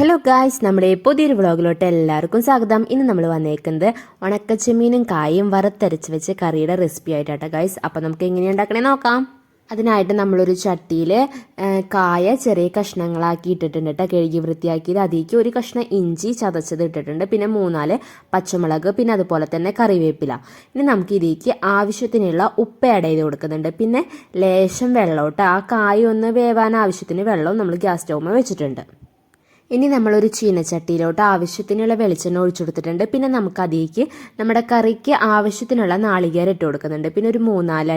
Hello guys നമ്മുടെ പുതിയൊരു വ്ളോഗിലോട്ട് എല്ലാവർക്കും സ്വാഗതം. ഇന്ന് നമ്മൾ വന്നേക്കുന്നത് ഉണക്കച്ചെമ്മീനും കായും വറുത്തരച്ച് വെച്ച് കറിയുടെ റെസിപ്പി ആയിട്ടാട്ടോ ഗായ്സ് അപ്പോൾ നമുക്ക് എങ്ങനെ ഉണ്ടാക്കണേ നോക്കാം. അതിനായിട്ട് നമ്മളൊരു ചട്ടിയിൽ കായ ചെറിയ കഷ്ണങ്ങളാക്കി ഇട്ടിട്ടുണ്ട് കേട്ടോ കഴുകി വൃത്തിയാക്കിയത് അതിലേക്ക് ഒരു കഷ്ണം ഇഞ്ചി ചതച്ചത് ഇട്ടിട്ടുണ്ട്. പിന്നെ മൂന്നാൽ പച്ചമുളക് പിന്നെ അതുപോലെ തന്നെ കറിവേപ്പില. ഇനി നമുക്ക് ഇതിലേക്ക് ആവശ്യത്തിനുള്ള ഉപ്പ് ആഡ് ചെയ്ത് കൊടുക്കുന്നുണ്ട്. പിന്നെ ലേശം വെള്ളം കേട്ടോ ആ കായ ഒന്ന് വേവാൻ ആവശ്യത്തിന് വെള്ളവും നമ്മൾ ഗ്യാസ് സ്റ്റൗമ്മ വെച്ചിട്ടുണ്ട്. ഇനി നമ്മളൊരു ചീനച്ചട്ടിയിലോട്ട് ആവശ്യത്തിനുള്ള വെളിച്ചെണ്ണ ഒഴിച്ചു കൊടുത്തിട്ടുണ്ട്. പിന്നെ നമുക്ക് അതിലേക്ക് നമ്മുടെ കറിക്ക് ആവശ്യത്തിനുള്ള നാളികേരം ഇട്ട് കൊടുക്കുന്നുണ്ട്. പിന്നെ ഒരു മൂന്നാൽ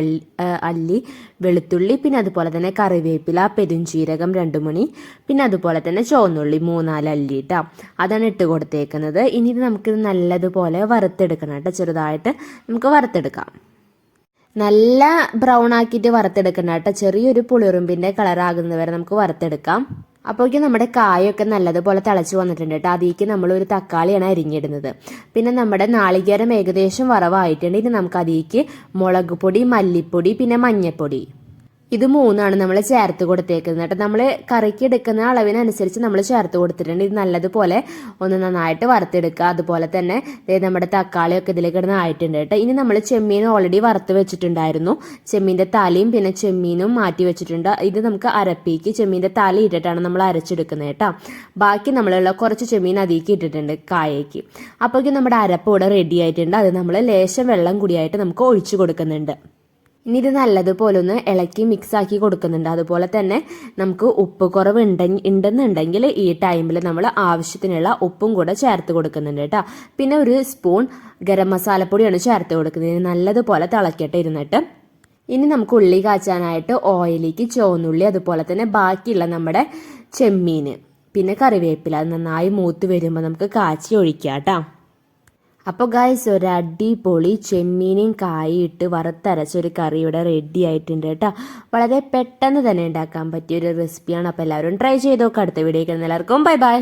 അല്ലി വെളുത്തുള്ളി പിന്നെ അതുപോലെ തന്നെ കറിവേപ്പില പെരുംജീരകം രണ്ട് മണി പിന്നെ അതുപോലെ തന്നെ ചുവന്നുള്ളി മൂന്നാൽ അല്ലി ഇട്ടാ അതാണ് ഇട്ട് കൊടുത്തേക്കുന്നത്. ഇനി ഇത് നമുക്കിത് നല്ലതുപോലെ വറുത്തെടുക്കണം കേട്ടോ ചെറുതായിട്ട് നമുക്ക് വറുത്തെടുക്കാം. നല്ല ബ്രൗൺ ആക്കിയിട്ട് വറുത്തെടുക്കണം കേട്ടോ ചെറിയൊരു പുളിറുമ്പിന്റെ കളറാകുന്നവരെ നമുക്ക് വറുത്തെടുക്കാം. അപ്പോഴേക്കും നമ്മുടെ കായൊക്കെ നല്ലതുപോലെ തിളച്ച് വന്നിട്ടുണ്ട് കേട്ടോ. അതിലേക്ക് നമ്മൾ ഒരു തക്കാളിയാണ് അരിഞ്ഞിടുന്നത്. പിന്നെ നമ്മുടെ നാളികേരം ഏകദേശം വറവായിട്ടുണ്ട്. ഇനി നമുക്ക് അതിലേക്ക് മുളക് പൊടി മല്ലിപ്പൊടി പിന്നെ മഞ്ഞൾപ്പൊടി. ഇത് മൂന്നാണ് നമ്മൾ ചേർത്ത് കൊടുത്തേക്കുന്നത്. കേട്ടോ നമ്മൾ കറിക്ക് എടുക്കുന്ന അളവിനനുസരിച്ച് നമ്മൾ ചേർത്ത് കൊടുത്തിട്ടുണ്ട്. ഇത് നല്ലതുപോലെ ഒന്ന് നന്നായിട്ട് വറുത്തെടുക്കുക. അതുപോലെ തന്നെ നമ്മുടെ തക്കാളിയൊക്കെ ഇതിലേക്ക് ഇടുന്ന ആയിട്ടുണ്ട് കേട്ടോ ഇനി നമ്മൾ ചെമ്മീൻ ഓൾറെഡി വറുത്ത് വെച്ചിട്ടുണ്ടായിരുന്നു. ചെമ്മീന്റെ തലയും പിന്നെ ചെമ്മീനും മാറ്റി വെച്ചിട്ടുണ്ട്. ഇത് നമുക്ക് അരപ്പിക്ക് ചെമ്മീന്റെ തല ഇട്ടിട്ടാണ് നമ്മൾ അരച്ചെടുക്കുന്നത് കേട്ടോ ബാക്കി നമ്മളുള്ള കുറച്ച് ചെമ്മീൻ അതിലേക്ക് ഇട്ടിട്ടുണ്ട് കായയ്ക്ക്. അപ്പോഴേക്കും നമ്മുടെ അരപ്പ് ഇവിടെ റെഡി ആയിട്ടുണ്ട്. അത് നമ്മൾ ലേശം വെള്ളം കൂടിയായിട്ട് നമുക്ക് ഒഴിച്ചു കൊടുക്കുന്നുണ്ട്. ഇനി ഇത് നല്ലതുപോലെ ഒന്ന് ഇളക്കി മിക്സ് ആക്കി കൊടുക്കുന്നുണ്ട്. അതുപോലെ തന്നെ നമുക്ക് ഉപ്പ് കുറവ് ഉണ്ടെന്നുണ്ടെങ്കിൽ ഈ ടൈമിൽ നമ്മൾ ആവശ്യത്തിനുള്ള ഉപ്പും കൂടെ ചേർത്ത് കൊടുക്കുന്നുണ്ട് കേട്ടോ. പിന്നെ ഒരു സ്പൂൺ ഗരം മസാലപ്പൊടിയാണ് ചേർത്ത് കൊടുക്കുന്നത്. നല്ലതുപോലെ തിളക്കട്ടെ ഇരുന്നിട്ട്. ഇനി നമുക്ക് ഉള്ളി കാച്ചാനായിട്ട് ഓയിലേക്ക് ചുവന്നുള്ളി അതുപോലെ തന്നെ ബാക്കിയുള്ള നമ്മുടെ ചെമ്മീൻ പിന്നെ കറിവേപ്പില നന്നായി മൂത്ത് വരുമ്പോൾ നമുക്ക് കാച്ചി ഒഴിക്കാം കേട്ടോ. അപ്പോൾ ഗായ്സ് ഒരു അടിപൊളി ചെമ്മീനും കായിട്ട് ഇട്ട് വറുത്തരച്ച ഒരു കറി ഇവിടെ റെഡി ആയിട്ടുണ്ട് കേട്ടോ. വളരെ പെട്ടെന്ന് തന്നെ ഉണ്ടാക്കാൻ പറ്റിയ ഒരു റെസിപ്പിയാണ് അപ്പോൾ എല്ലാവരും ട്രൈ ചെയ്ത് നോക്കാം. അടുത്ത വീഡിയോ എല്ലാവർക്കും ബൈ ബൈ